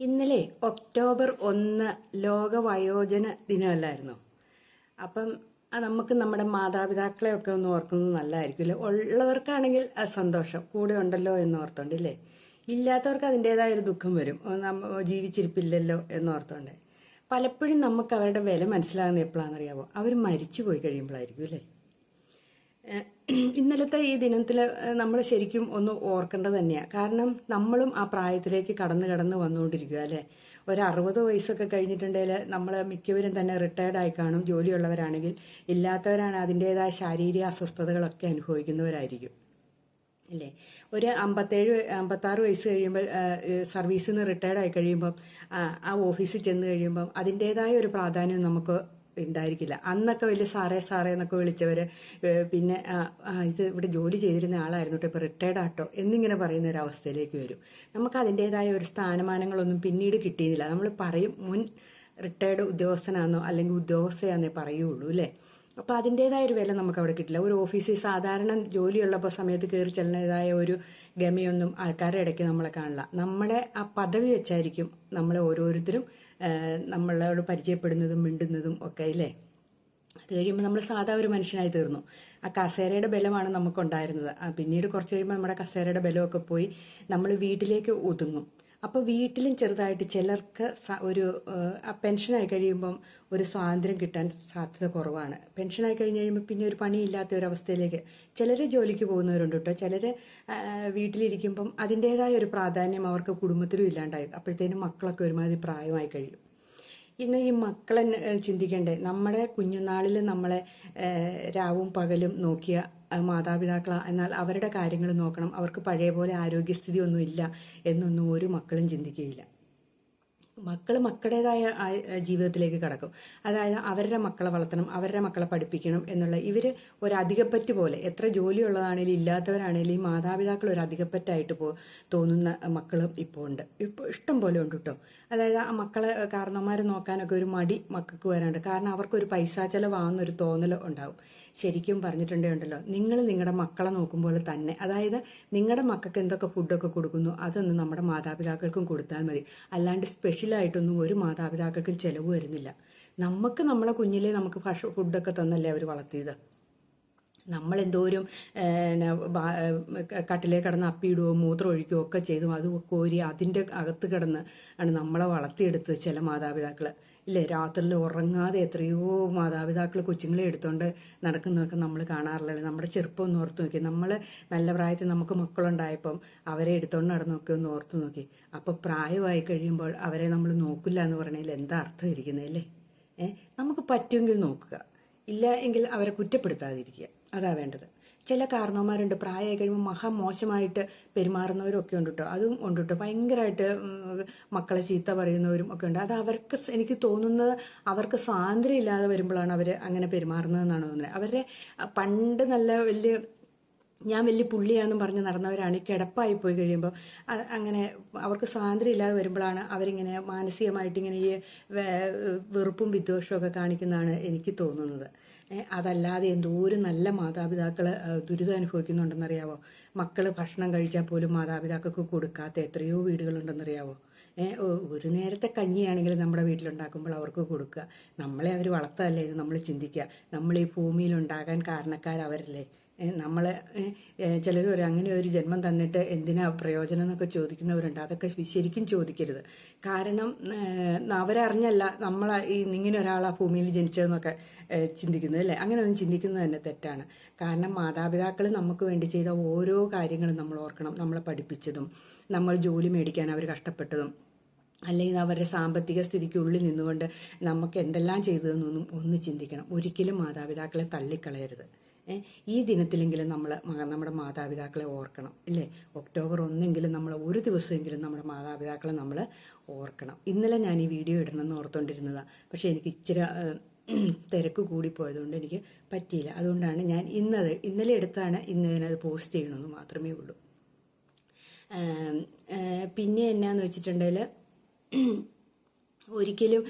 ഇന്നലെ ഒക്ടോബർ ഒന്ന് ലോക വയോജന ദിനമല്ലായിരുന്നു? അപ്പം നമുക്ക് നമ്മുടെ മാതാപിതാക്കളെ ഒക്കെ ഒന്ന് ഓർക്കുന്നത് നല്ലതായിരിക്കുമല്ലോ ഉള്ളവർക്കാണെങ്കിൽ അത് സന്തോഷം കൂടെ ഉണ്ടല്ലോ എന്ന് ഓർത്തോണ്ടില്ലേ ഇല്ലാത്തവർക്ക് അതിന്റെതായ ഒരു ദുഃഖം വരും. നമ്മ ജീവിച്ചിരിപ്പില്ലല്ലോ എന്ന് ഓർത്തോണ്ട്. പലപ്പോഴും നമുക്ക് അവരുടെ വില മനസ്സിലാകുന്ന എപ്പോഴാണെന്നറിയാമോ അവർ മരിച്ചു പോയി കഴിയുമ്പോഴായിരിക്കും അല്ലേ ഇന്നലത്തെ ഈ ദിനത്തിൽ നമ്മൾ ശരിക്കും ഒന്ന് ഓർക്കേണ്ടത് തന്നെയാണ് കാരണം നമ്മളും ആ പ്രായത്തിലേക്ക് കടന്നു കടന്ന് വന്നുകൊണ്ടിരിക്കുക അല്ലേ? ഒരു അറുപത് വയസ്സൊക്കെ കഴിഞ്ഞിട്ടുണ്ടെങ്കിൽ നമ്മൾ മിക്കവരും തന്നെ റിട്ടയർഡ് ആയി കാണും. ജോലിയുള്ളവരാണെങ്കിൽ ഇല്ലാത്തവരാണ് അതിന്റേതായ ശാരീരിക അസ്വസ്ഥതകളൊക്കെ അനുഭവിക്കുന്നവരായിരിക്കും അല്ലേ? ഒരു അമ്പത്തേഴ് അമ്പത്താറ് വയസ്സ് കഴിയുമ്പോൾ സർവീസിൽ നിന്ന് റിട്ടയർഡ് ആയി കഴിയുമ്പം ആ, ഓഫീസിൽ ചെന്ന് കഴിയുമ്പം അതിന്റേതായ ഒരു പ്രാധാന്യം നമുക്ക് ഉണ്ടായിരിക്കില്ല. അന്നൊക്കെ വലിയ സാറേ സാറേ എന്നൊക്കെ വിളിച്ചവർ പിന്നെ ഇത് ഇവിടെ ജോലി ചെയ്തിരുന്ന ആളായിരുന്നു കേട്ടോ ഇപ്പോൾ റിട്ടയർഡ് ആട്ടോ എന്നിങ്ങനെ പറയുന്ന ഒരു അവസ്ഥയിലേക്ക് വരും. നമുക്ക് അതിന്റെതായ ഒരു സ്ഥാനമാനങ്ങളൊന്നും പിന്നീട് കിട്ടിയില്ല നമ്മൾ പറയും മുൻ റിട്ടയർഡ് ഉദ്യോഗസ്ഥനാണെന്നോ അല്ലെങ്കിൽ ഉദ്യോഗസ്ഥയാന്നേ പറയുള്ളൂ അല്ലേ അപ്പോൾ അതിന്റേതായ ഒരു വില നമുക്ക് അവിടെ കിട്ടില്ല. ഒരു ഓഫീസിൽ സാധാരണ ജോലിയുള്ളപ്പോൾ സമയത്ത് കയറി ചെല്ലുന്നതായ ഒരു ഗമയൊന്നും ആൾക്കാരുടെ ഇടയ്ക്ക് നമ്മളെ കാണില്ല നമ്മുടെ ആ പദവി വെച്ചായിരിക്കും നമ്മളെ ഓരോരുത്തരും നമ്മളോട് പരിചയപ്പെടുന്നതും മിണ്ടുന്നതും ഒക്കെ ഇല്ലേ അത് കഴിയുമ്പോൾ നമ്മൾ സാധാ ഒരു മനുഷ്യനായി തീർന്നു. ആ കസേരയുടെ ബലമാണ് നമുക്കുണ്ടായിരുന്നത്. പിന്നീട് കുറച്ച് കഴിയുമ്പോൾ നമ്മുടെ കസേരയുടെ ബലമൊക്കെ പോയി നമ്മൾ വീട്ടിലേക്ക് ഒതുങ്ങും. അപ്പോൾ വീട്ടിലും ചെറുതായിട്ട് ചിലർക്ക് ഒരു പെൻഷനായി കഴിയുമ്പം ഒരു സ്വാതന്ത്ര്യം കിട്ടാൻ സാധ്യത കുറവാണ്. പെൻഷനായി കഴിഞ്ഞ് കഴിയുമ്പോൾ പിന്നെ ഒരു പണിയില്ലാത്ത ഒരു അവസ്ഥയിലേക്ക് ചിലർ ജോലിക്ക് പോകുന്നവരുണ്ട് കേട്ടോ ചിലർ വീട്ടിലിരിക്കുമ്പം അതിന്റെതായ ഒരു പ്രാധാന്യം അവർക്ക് കുടുംബത്തിലും ഇല്ലാണ്ടായി. അപ്പോഴത്തേനും മക്കളൊക്കെ ഒരുമാതിരി പ്രായമായി കഴിയും. ഇന്ന് ഈ മക്കളെ ചിന്തിക്കേണ്ടേ? നമ്മുടെ കുഞ്ഞുനാളിൽ നമ്മളെ രാവും പകലും നോക്കിയ മാതാപിതാക്കളാ. എന്നാൽ അവരുടെ കാര്യങ്ങൾ നോക്കണം. അവർക്ക് പഴയ പോലെ ആരോഗ്യസ്ഥിതി ഒന്നും ഇല്ല എന്നൊന്നും ഒരു മക്കളും ചിന്തിക്കുകയില്ല. മക്കൾ മക്കളുടേതായ ജീവിതത്തിലേക്ക് കടക്കും. അതായത് അവരുടെ മക്കളെ വളർത്തണം അവരുടെ മക്കളെ പഠിപ്പിക്കണം എന്നുള്ള ഇവർ ഒരു പോലെ എത്ര ജോലിയുള്ളതാണേലും ഇല്ലാത്തവരാണേലും ഈ മാതാപിതാക്കൾ ഒരു അധികപ്പറ്റായിട്ട് പോ തോന്നുന്ന മക്കളും ഇപ്പോൾ ഉണ്ട്. ഇപ്പോൾ ഇഷ്ടം പോലെ ഉണ്ട് കേട്ടോ അതായത് ആ മക്കളെ കാരണന്മാരെ നോക്കാനൊക്കെ ഒരു മടി മക്കൾക്ക് വരാനുണ്ട്. കാരണം അവർക്കൊരു പൈസ ചെലവാകുന്നൊരു തോന്നൽ ഉണ്ടാവും. ശരിക്കും പറഞ്ഞിട്ടുണ്ടോ നിങ്ങൾ നിങ്ങളുടെ മക്കളെ നോക്കുമ്പോൾ തന്നെ. അതായത് നിങ്ങളുടെ മക്കൾക്ക് എന്തൊക്കെ ഫുഡൊക്കെ കൊടുക്കുന്നു അതൊന്നും നമ്മുടെ മാതാപിതാക്കൾക്കും കൊടുത്താൽ മതി. അല്ലാണ്ട് സ്പെഷ്യലായിട്ടൊന്നും ഒരു മാതാപിതാക്കൾക്കും ചിലവ് വരുന്നില്ല. നമുക്ക് നമ്മളെ കുഞ്ഞിലെ നമുക്ക് ഭക്ഷ ഫുഡൊക്കെ തന്നല്ലേ അവർ വളർത്തിയത്. നമ്മൾ എന്തോരും കട്ടിലേ കിടന്ന് അപ്പിയിടുകയോ മൂത്രം ഒഴിക്കുകയോ ഒക്കെ ചെയ്തു അത് കോരി അതിന്റെ അകത്ത് കിടന്ന് ആണ് നമ്മളെ വളർത്തിയെടുത്തത് ചില മാതാപിതാക്കൾ ഇല്ലേ? രാത്രിയിൽ ഉറങ്ങാതെ എത്രയോ മാതാപിതാക്കൾ കൊച്ചുങ്ങളെ എടുത്തുകൊണ്ട് നടക്കുന്നതൊക്കെ നമ്മൾ കാണാറില്ലല്ലോ? നമ്മുടെ ചെറുപ്പം ഒന്ന് ഓർത്ത് നോക്കി. നമ്മൾ നല്ല പ്രായത്തിൽ നമുക്ക് മക്കളുണ്ടായപ്പം അവരെ എടുത്തുകൊണ്ട് നടന്നൊക്കെ ഒന്ന് ഓർത്ത് നോക്കി. അപ്പോൾ പ്രായമായി കഴിയുമ്പോൾ അവരെ നമ്മൾ നോക്കില്ല എന്ന് പറഞ്ഞാൽ എന്താ അർത്ഥം ഇരിക്കുന്നതല്ലേ ഏഹ് നമുക്ക് പറ്റുമെങ്കിൽ നോക്കുക. ഇല്ല എങ്കിൽ അവരെ കുറ്റപ്പെടുത്താതിരിക്കുക. അതാ വേണ്ടത്. ചില കാരണവന്മാരുണ്ട്. പ്രായമായി കഴിയുമ്പോൾ മഹാ മോശമായിട്ട് പെരുമാറുന്നവരൊക്കെ ഉണ്ട് കേട്ടോ അതും ഉണ്ട് കേട്ടോ ഭയങ്കരമായിട്ട് മക്കളെ ചീത്ത പറയുന്നവരും ഒക്കെ ഉണ്ട്. അത് അവർക്ക് എനിക്ക് തോന്നുന്നത് അവർക്ക് സ്വാതന്ത്ര്യം ഇല്ലാതെ വരുമ്പോഴാണ് അവർ അങ്ങനെ പെരുമാറുന്നതെന്നാണ് തോന്നുന്നത്. അവരുടെ പണ്ട് നല്ല വലിയ ഞാൻ വലിയ പുള്ളിയാണെന്ന് പറഞ്ഞ് നടന്നവരാണ്. ഈ കിടപ്പായി പോയി കഴിയുമ്പോൾ അങ്ങനെ അവർക്ക് സ്വാതന്ത്ര്യം ഇല്ലാതെ വരുമ്പോഴാണ് അവരിങ്ങനെ മാനസികമായിട്ട് ഇങ്ങനെ ഈ വെറുപ്പും വിദ്വേഷവും ഒക്കെ കാണിക്കുന്നതാണ് എനിക്ക് തോന്നുന്നത്. അതല്ലാതെ എന്തോരം നല്ല മാതാപിതാക്കൾ ദുരിതം അനുഭവിക്കുന്നുണ്ടെന്നറിയാവോ? മക്കൾ ഭക്ഷണം കഴിച്ചാൽ പോലും മാതാപിതാക്കൾക്ക് കൊടുക്കാത്ത എത്രയോ വീടുകളുണ്ടെന്നറിയാവോ? ഒരു നേരത്തെ കഞ്ഞിയാണെങ്കിൽ നമ്മുടെ വീട്ടിലുണ്ടാക്കുമ്പോൾ അവർക്ക് കൊടുക്കുക. നമ്മളെ അവർ വളർത്തല്ലേ ഇത് നമ്മൾ ചിന്തിക്കുക. നമ്മൾ ഈ ഭൂമിയിൽ ഉണ്ടാകാൻ കാരണക്കാരവരല്ലേ? നമ്മൾ ചിലർ ഒരു അങ്ങനെ ഒരു ജന്മം തന്നിട്ട് എന്തിനാ പ്രയോജനം എന്നൊക്കെ ചോദിക്കുന്നവരുണ്ട്. അതൊക്കെ ശരിക്കും ചോദിക്കരുത്. കാരണം അവരറിഞ്ഞല്ല നമ്മൾ ഈ ഇങ്ങനെ ഒരാൾ ആ ഭൂമിയിൽ ജനിച്ചതെന്നൊക്കെ ചിന്തിക്കുന്നത് അല്ലേ? അങ്ങനെ ഒന്നും ചിന്തിക്കുന്നത് തന്നെ തെറ്റാണ്. കാരണം മാതാപിതാക്കൾ നമുക്ക് വേണ്ടി ചെയ്ത ഓരോ കാര്യങ്ങളും നമ്മൾ ഓർക്കണം. നമ്മളെ പഠിപ്പിച്ചതും നമ്മൾ ജോലി മേടിക്കാൻ അവർ കഷ്ടപ്പെട്ടതും അല്ലെങ്കിൽ അവരുടെ സാമ്പത്തിക സ്ഥിതിക്കുള്ളിൽ നിന്നുകൊണ്ട് നമുക്ക് എന്തെല്ലാം ചെയ്തതെന്നൊന്നും ഒന്ന് ചിന്തിക്കണം. ഒരിക്കലും മാതാപിതാക്കളെ തള്ളിക്കളയരുത്. ഈ ദിനത്തിലെങ്കിലും നമ്മൾ നമ്മുടെ മാതാപിതാക്കളെ ഓർക്കണം ഇല്ലേ? ഒക്ടോബർ ഒന്നെങ്കിലും നമ്മൾ ഒരു ദിവസമെങ്കിലും നമ്മുടെ മാതാപിതാക്കളെ നമ്മൾ ഓർക്കണം. ഇന്നലെ ഞാൻ ഈ വീഡിയോ ഇടണമെന്ന് ഓർത്തുകൊണ്ടിരുന്നതാണ് പക്ഷേ എനിക്ക് ഇച്ചിരി തിരക്ക് കൂടിപ്പോയതുകൊണ്ട് എനിക്ക് പറ്റിയില്ല. അതുകൊണ്ടാണ് ഞാൻ ഇന്നത് ഇന്നലെ എടുത്താണ് ഇന്ന് ഞാനത് പോസ്റ്റ് ചെയ്യണമെന്ന് മാത്രമേ ഉള്ളൂ. പിന്നെ എന്നാന്ന് വെച്ചിട്ടുണ്ടെങ്കിൽ ഒരിക്കലും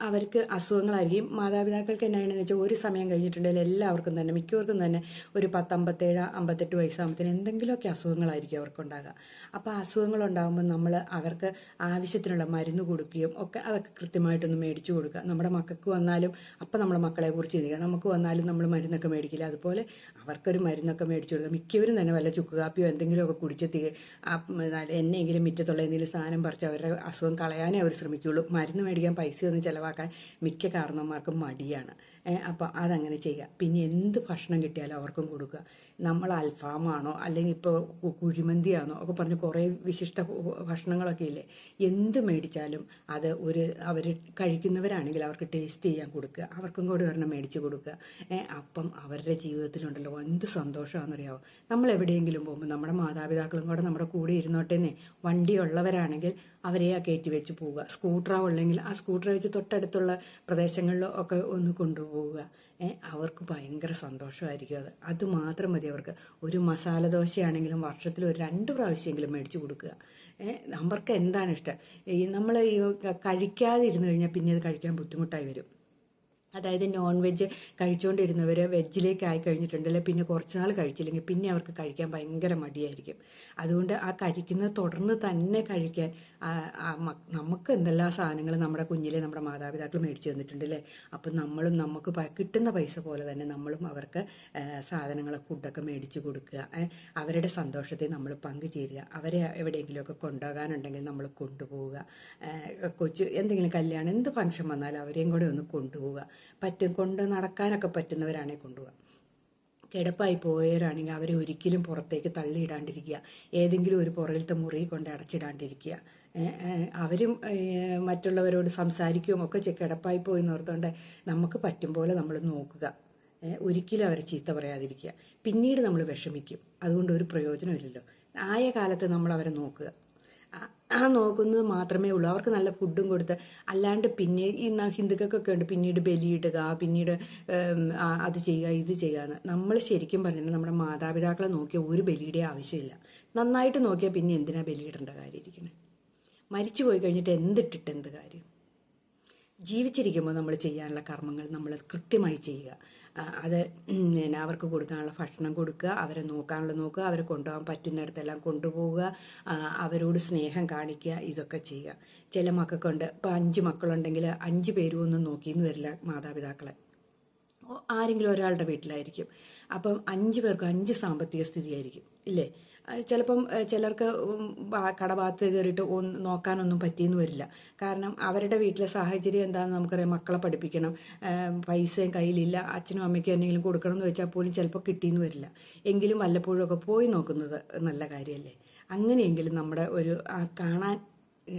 അവർക്ക് അസുഖങ്ങളായിരിക്കും. മാതാപിതാക്കൾക്ക് എന്നാണെന്ന് വെച്ചാൽ ഒരു സമയം കഴിഞ്ഞിട്ടുണ്ടെങ്കിൽ എല്ലാവർക്കും തന്നെ മിക്കവർക്കും തന്നെ ഒരു പത്തമ്പത്തേഴ് അമ്പത്തെട്ട് വയസ്സാകുമ്പോഴത്തേന് എന്തെങ്കിലുമൊക്കെ അസുഖങ്ങളായിരിക്കും അവർക്കുണ്ടാകുക. അപ്പോൾ അസുഖങ്ങൾ ഉണ്ടാകുമ്പോൾ നമ്മൾ അവർക്ക് ആവശ്യത്തിനുള്ള മരുന്ന് കൊടുക്കുകയും ഒക്കെ അതൊക്കെ കൃത്യമായിട്ടൊന്ന് മേടിച്ചു കൊടുക്കുക. നമ്മുടെ മക്കൾക്ക് വന്നാലും അപ്പം നമ്മുടെ മക്കളെ കുറിച്ച് ചിന്തിക്കുക. നമുക്ക് വന്നാലും നമ്മൾ മരുന്നൊക്കെ മേടിക്കില്ല. അതുപോലെ അവർക്കൊരു മരുന്നൊക്കെ മേടിച്ചു കൊടുക്കുക. മിക്കവരും തന്നെ വല്ല ചുക്ക് കാപ്പിയോ എന്തെങ്കിലുമൊക്കെ കുടിച്ച് തീ ആ, ഉം, നല്ല എന്നെങ്കിലും മിറ്റത്തുള്ള എന്തെങ്കിലും സാധനം പറിച്ച് അവരുടെ അസുഖം കളയാനേ അവർ ശ്രമിക്കുകയുള്ളൂ. മരുന്ന് മേടിക്കാൻ പൈസയൊന്നും ചിലവാക്കാൻ മിക്ക കാരണവന്മാർക്കും മടിയാണ്. അപ്പോൾ അതങ്ങനെ ചെയ്യുക. പിന്നെ എന്ത് ഭക്ഷണം കിട്ടിയാലും അവർക്കും കൊടുക്കുക. നമ്മൾ അൽഫാമാണോ അല്ലെങ്കിൽ ഇപ്പോൾ കുഴിമന്തിയാണോ ഒക്കെ പറഞ്ഞ് കുറേ വിശിഷ്ട ഭക്ഷണങ്ങളൊക്കെ ഇല്ലേ? എന്ത് മേടിച്ചാലും അത് ഒരു അവർ കഴിക്കുന്നവരാണെങ്കിൽ അവർക്ക് ടേസ്റ്റ് ചെയ്യാൻ കൊടുക്കുക. അവർക്കും കൂടി ഒരെണ്ണം മേടിച്ച് കൊടുക്കുക. അപ്പം അവരുടെ ജീവിതത്തിലുണ്ടല്ലോ എന്ത് സന്തോഷമാണെന്നറിയാവോ? നമ്മൾ എവിടെയെങ്കിലും പോകുമ്പോൾ നമ്മുടെ മാതാപിതാക്കളും കൂടെ നമ്മുടെ കൂടെ ഇരുന്നോട്ടേന്നെ. വണ്ടി ഉള്ളവരാണെങ്കിൽ അവരെ ആ കയറ്റി വെച്ച് പോവുക. സ്കൂട്ടറാ ഉള്ളെങ്കിൽ ആ സ്കൂട്ടർ വെച്ച് തൊട്ടടുത്തുള്ള പ്രദേശങ്ങളിലോ ഒക്കെ ഒന്ന് കൊണ്ടുപോവുക. അവർക്ക് ഭയങ്കര സന്തോഷമായിരിക്കും അത്. അതുമാത്രം മതി അവർക്ക്. ഒരു മസാല ദോശയാണെങ്കിലും വർഷത്തിൽ ഒരു രണ്ട് പ്രാവശ്യമെങ്കിലും മേടിച്ചു കൊടുക്കുക. അവർക്ക് എന്താണ് ഇഷ്ടം? ഈ നമ്മൾ ഈ കഴിക്കാതിരുന്നു കഴിഞ്ഞാൽ പിന്നെ അത് കഴിക്കാൻ ബുദ്ധിമുട്ടായി വരും. അതായത് നോൺ വെജ് കഴിച്ചുകൊണ്ടിരുന്നവർ വെജിലേക്ക് ആയി കഴിഞ്ഞിട്ടുണ്ടല്ലോ? പിന്നെ കുറച്ച് നാൾ കഴിച്ചില്ലെങ്കിൽ പിന്നെ അവർക്ക് കഴിക്കാൻ ഭയങ്കര മടിയായിരിക്കും. അതുകൊണ്ട് ആ കഴിക്കുന്നത് തുടർന്ന് തന്നെ കഴിക്കാൻ നമുക്ക് എന്തെല്ലാം സാധനങ്ങൾ നമ്മുടെ കുഞ്ഞിലെ നമ്മുടെ മാതാപിതാക്കൾ മേടിച്ചു തന്നിട്ടുണ്ടല്ലേ? അപ്പം നമ്മളും നമുക്ക് കിട്ടുന്ന പൈസ പോലെ തന്നെ നമ്മളും അവർക്ക് സാധനങ്ങളെ ഫുഡൊക്കെ മേടിച്ചു കൊടുക്കുക. അവരുടെ സന്തോഷത്തെ നമ്മൾ പങ്കുചേരുക. അവരെ എവിടെയെങ്കിലുമൊക്കെ കൊണ്ടുപോകാനുണ്ടെങ്കിൽ നമ്മൾ കൊണ്ടുപോവുക. കൊച്ചു എന്തെങ്കിലും കല്യാണം എന്ത് ഫംഗ്ഷൻ വന്നാലും അവരെയും കൂടെ ഒന്ന് കൊണ്ടുപോവുക. പറ്റും. കൊണ്ട് നടക്കാനൊക്കെ പറ്റുന്നവരാണേ കൊണ്ടുപോകാം കിടപ്പായി പോയവരാണെങ്കിൽ അവരെ ഒരിക്കലും പുറത്തേക്ക് തള്ളിയിടാണ്ടിരിക്കുക. ഏതെങ്കിലും ഒരു പുറകിലത്തെ മുറി കൊണ്ട് അടച്ചിടാണ്ടിരിക്കുക. അവരും മറ്റുള്ളവരോട് സംസാരിക്കുകയും ഒക്കെ ചെ കിടപ്പായി പോയി എന്നോർത്തുകൊണ്ട് നമുക്ക് പറ്റും പോലെ നമ്മൾ നോക്കുക. ഒരിക്കലും അവരെ ചീത്ത പറയാതിരിക്കുക. പിന്നീട് നമ്മൾ വിഷമിക്കും. അതുകൊണ്ട് ഒരു പ്രയോജനമില്ലല്ലോ ആയ കാലത്ത് നമ്മൾ അവരെ നോക്കുക. ആ- നോക്കുന്നത് മാത്രമേ ഉള്ളൂ. അവർക്ക് നല്ല ഫുഡും കൊടുത്ത് അല്ലാണ്ട് പിന്നെ ഈ ഹിന്ദുക്കൾക്കൊക്കെ ഉണ്ട്. പിന്നീട് ബലിയിടുക പിന്നീട് അത് ചെയ്യുക ഇത് ചെയ്യുക എന്ന്. നമ്മൾ ശരിക്കും പറഞ്ഞാൽ നമ്മുടെ മാതാപിതാക്കളെ നോക്കിയ ഒരു ബലിയുടെ ആവശ്യമില്ല. നന്നായിട്ട് നോക്കിയാൽ പിന്നെ എന്തിനാ ബലിയിടേണ്ട കാര്യം ഇരിക്കണേ മരിച്ചു പോയി കഴിഞ്ഞിട്ട് എന്തിട്ടിട്ട് എന്ത് കാര്യം? ജീവിച്ചിരിക്കുമ്പോൾ നമ്മൾ ചെയ്യാനുള്ള കർമ്മങ്ങൾ നമ്മൾ കൃത്യമായി ചെയ്യുക. അത് പിന്നെ അവർക്ക് കൊടുക്കാനുള്ള ഭക്ഷണം കൊടുക്കുക അവരെ നോക്കാനുള്ള നോക്കുക അവരെ കൊണ്ടുപോകാൻ പറ്റുന്നിടത്തെല്ലാം കൊണ്ടുപോവുക അവരോട് സ്നേഹം കാണിക്കുക ഇതൊക്കെ ചെയ്യുക. ചില മക്കൾക്കുണ്ട്. ഇപ്പം അഞ്ച് മക്കളുണ്ടെങ്കിൽ അഞ്ച് പേരും ഒന്നും നോക്കിയെന്ന് വരില്ല മാതാപിതാക്കളെ. ആരെങ്കിലും ഒരാളുടെ വീട്ടിലായിരിക്കും. അപ്പം അഞ്ച് പേർക്കും അഞ്ച് സാമ്പത്തിക സ്ഥിതിയായിരിക്കും. ഇല്ലേ? ചിലപ്പം ചിലർക്ക് കടഭാഗത്ത് കയറിയിട്ട് ഒന്ന് നോക്കാനൊന്നും പറ്റിയെന്ന് വരില്ല. കാരണം അവരുടെ വീട്ടിലെ സാഹചര്യം എന്താണെന്ന് നമുക്കറിയാം. മക്കളെ പഠിപ്പിക്കണം. പൈസയും കയ്യിലില്ല. അച്ഛനും അമ്മയ്ക്കും എന്തെങ്കിലും കൊടുക്കണം എന്ന് വെച്ചാൽ പോലും ചിലപ്പോൾ കിട്ടിയെന്ന് വരില്ല. എങ്കിലും വല്ലപ്പോഴും ഒക്കെ പോയി നോക്കുന്നത് നല്ല കാര്യമല്ലേ? അങ്ങനെയെങ്കിലും നമ്മുടെ ഒരു കാണാൻ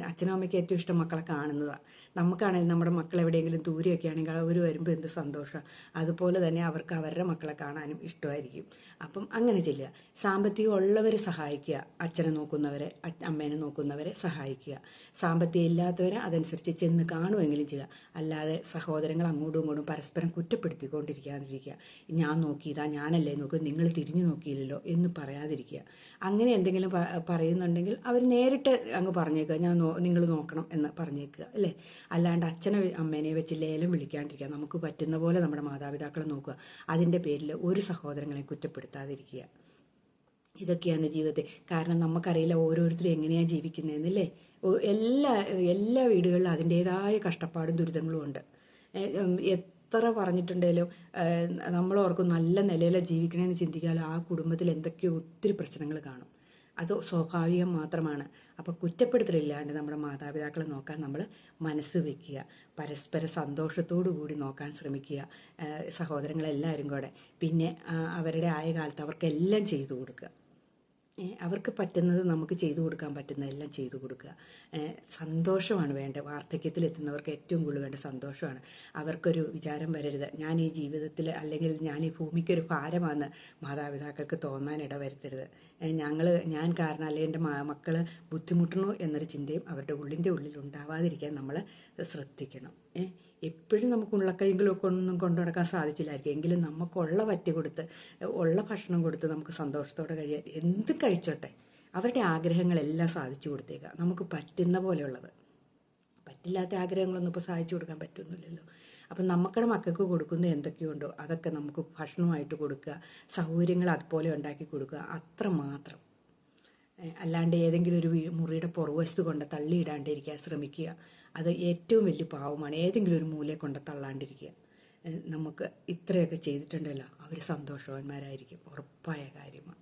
അച്ഛനും അമ്മയ്ക്ക് ഏറ്റവും ഇഷ്ടം മക്കളെ കാണുന്നതാണ് നമുക്കാണെങ്കിൽ നമ്മുടെ മക്കൾ എവിടെയെങ്കിലും ദൂരെയൊക്കെ ആണെങ്കിൽ അവർ വരുമ്പോൾ എന്ത് സന്തോഷമാണ് അതുപോലെ തന്നെ അവർക്ക് അവരുടെ മക്കളെ കാണാനും ഇഷ്ടമായിരിക്കും. അപ്പം അങ്ങനെ ചെല്ലുക. സാമ്പത്തികം ഉള്ളവരെ സഹായിക്കുക. അച്ഛനെ നോക്കുന്നവരെ അമ്മേനെ നോക്കുന്നവരെ സഹായിക്കുക. സാമ്പത്തികം ഇല്ലാത്തവരെ അതനുസരിച്ച് ചെന്ന് കാണുമെങ്കിലും ചെയ്യുക. അല്ലാതെ സഹോദരങ്ങൾ അങ്ങോട്ടും ഇങ്ങോട്ടും പരസ്പരം കുറ്റപ്പെടുത്തിക്കൊണ്ടിരിക്കാതിരിക്കുക. ഞാൻ നോക്കിയതാ ഞാനല്ലേ നോക്കുക നിങ്ങൾ തിരിഞ്ഞു നോക്കിയില്ലല്ലോ എന്ന് പറയാതിരിക്കുക. അങ്ങനെ എന്തെങ്കിലും പറയുന്നുണ്ടെങ്കിൽ അവർ നേരിട്ട് അങ്ങ് പറഞ്ഞേക്കുക. ഞാൻ നിങ്ങൾ നോക്കണം എന്ന് പറഞ്ഞേക്കുക അല്ലേ? അല്ലാണ്ട് അച്ഛനെ അമ്മേനെ വെച്ച് ലേലം വിളിക്കാണ്ടിരിക്കുക. നമുക്ക് പറ്റുന്ന പോലെ നമ്മുടെ മാതാപിതാക്കളെ നോക്കുക. അതിന്റെ പേരിൽ ഒരു സഹോദരങ്ങളെ കുറ്റപ്പെടുത്താതിരിക്കുക ഇതൊക്കെയാണ് ജീവിതത്തെ. കാരണം നമുക്കറിയില്ല ഓരോരുത്തരും എങ്ങനെയാണ് ജീവിക്കുന്നതെന്നല്ലേ എല്ലാ എല്ലാ വീടുകളിലും അതിന്റെതായ കഷ്ടപ്പാടും ദുരിതങ്ങളും ഉണ്ട്. എത്ര പറഞ്ഞിട്ടുണ്ടെങ്കിലും നമ്മൾ ഓർക്കും നല്ല നിലയിലാണ് ജീവിക്കണമെന്ന് ചിന്തിക്കാലും ആ കുടുംബത്തിൽ എന്തൊക്കെയോ ഒത്തിരി പ്രശ്നങ്ങൾ കാണും. അത് സ്വാഭാവികം മാത്രമാണ്. അപ്പോൾ കുറ്റപ്പെടുത്തലില്ലാണ്ട് നമ്മുടെ മാതാപിതാക്കളെ നോക്കാൻ നമ്മൾ മനസ്സ് വെക്കുക. പരസ്പര സന്തോഷത്തോടു കൂടി നോക്കാൻ ശ്രമിക്കുക. സഹോദരങ്ങളെല്ലാവരും കൂടെ. പിന്നെ അവരുടെ ആയ കാലത്ത് അവർക്കെല്ലാം ചെയ്തു കൊടുക്കുക. അവർക്ക് പറ്റുന്നത് നമുക്ക് ചെയ്തു കൊടുക്കാൻ പറ്റുന്നതെല്ലാം ചെയ്തു കൊടുക്കുക. സന്തോഷമാണ് വേണ്ടത്. വാർദ്ധക്യത്തിൽ എത്തുന്നവർക്ക് ഏറ്റവും കൂടുതൽ വേണ്ട സന്തോഷമാണ്. അവർക്കൊരു വിചാരം വരരുത്. ഞാൻ ഈ ജീവിതത്തിൽ അല്ലെങ്കിൽ ഞാൻ ഈ ഭൂമിക്കൊരു ഭാരമാണ് മാതാപിതാക്കൾക്ക് തോന്നാൻ ഇടവരുത്തരുത്. ഞങ്ങൾ ഞാൻ കാരണം അല്ലെങ്കിൽ എന്റെ മക്കൾ ബുദ്ധിമുട്ടണോ എന്നൊരു ചിന്തയും അവരുടെ ഉള്ളിന്റെ ഉള്ളിൽ ഉണ്ടാവാതിരിക്കാൻ നമ്മൾ ശ്രദ്ധിക്കണം. എപ്പോഴും നമുക്ക് ഉള്ളക്കൈകളും ഒക്കെ ഒന്നും കൊണ്ടു നടക്കാൻ സാധിച്ചില്ലായിരിക്കും. എങ്കിലും നമുക്കുള്ള പറ്റി കൊടുത്ത് ഉള്ള ഭക്ഷണം കൊടുത്ത് നമുക്ക് സന്തോഷത്തോടെ കഴിയാൻ എന്ത് കഴിച്ചോട്ടെ. അവരുടെ ആഗ്രഹങ്ങളെല്ലാം സാധിച്ചു കൊടുത്തേക്കുക നമുക്ക് പറ്റുന്ന പോലെയുള്ളത്. പറ്റില്ലാത്ത ആഗ്രഹങ്ങളൊന്നും ഇപ്പോൾ സാധിച്ചു കൊടുക്കാൻ പറ്റുന്നില്ലല്ലോ അപ്പം നമുക്കുടെ മക്കൾക്ക് കൊടുക്കുന്ന എന്തൊക്കെയുണ്ടോ അതൊക്കെ നമുക്ക് ഭക്ഷണമായിട്ട് കൊടുക്കുക സൗകര്യങ്ങൾ അതുപോലെ ഉണ്ടാക്കി കൊടുക്കുക അത്ര മാത്രം. അല്ലാണ്ട് ഏതെങ്കിലും ഒരു മുറിയുടെ പുറവശത്ത് കൊണ്ട് തള്ളിയിടാണ്ടിരിക്കാൻ ശ്രമിക്കുക. അത് ഏറ്റവും വലിയ പാവമാണ്. ഏതെങ്കിലും ഒരു മൂലയെ കൊണ്ട് തള്ളാണ്ടിരിക്കുക. നമുക്ക് ഇത്രയൊക്കെ ചെയ്തിട്ടുണ്ടല്ലോ. അവർ സന്തോഷവാന്മാരായിരിക്കും. ഉറപ്പായ കാര്യമാണ്.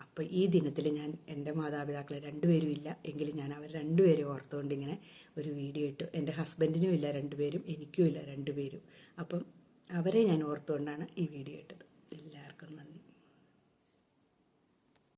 അപ്പോൾ ഈ ദിനത്തിൽ ഞാൻ എന്റെ മാതാപിതാക്കൾ രണ്ടുപേരും ഇല്ല. എങ്കിലും ഞാൻ അവർ രണ്ടുപേരും ഓർത്തുകൊണ്ട് ഇങ്ങനെ ഒരു വീഡിയോ ഇട്ടു. എന്റെ ഹസ്ബൻഡിനും ഇല്ല രണ്ടുപേരും. എനിക്കും ഇല്ല രണ്ടുപേരും. അപ്പം അവരെ ഞാൻ ഓർത്തുകൊണ്ടാണ് ഈ വീഡിയോ ഇട്ടത്.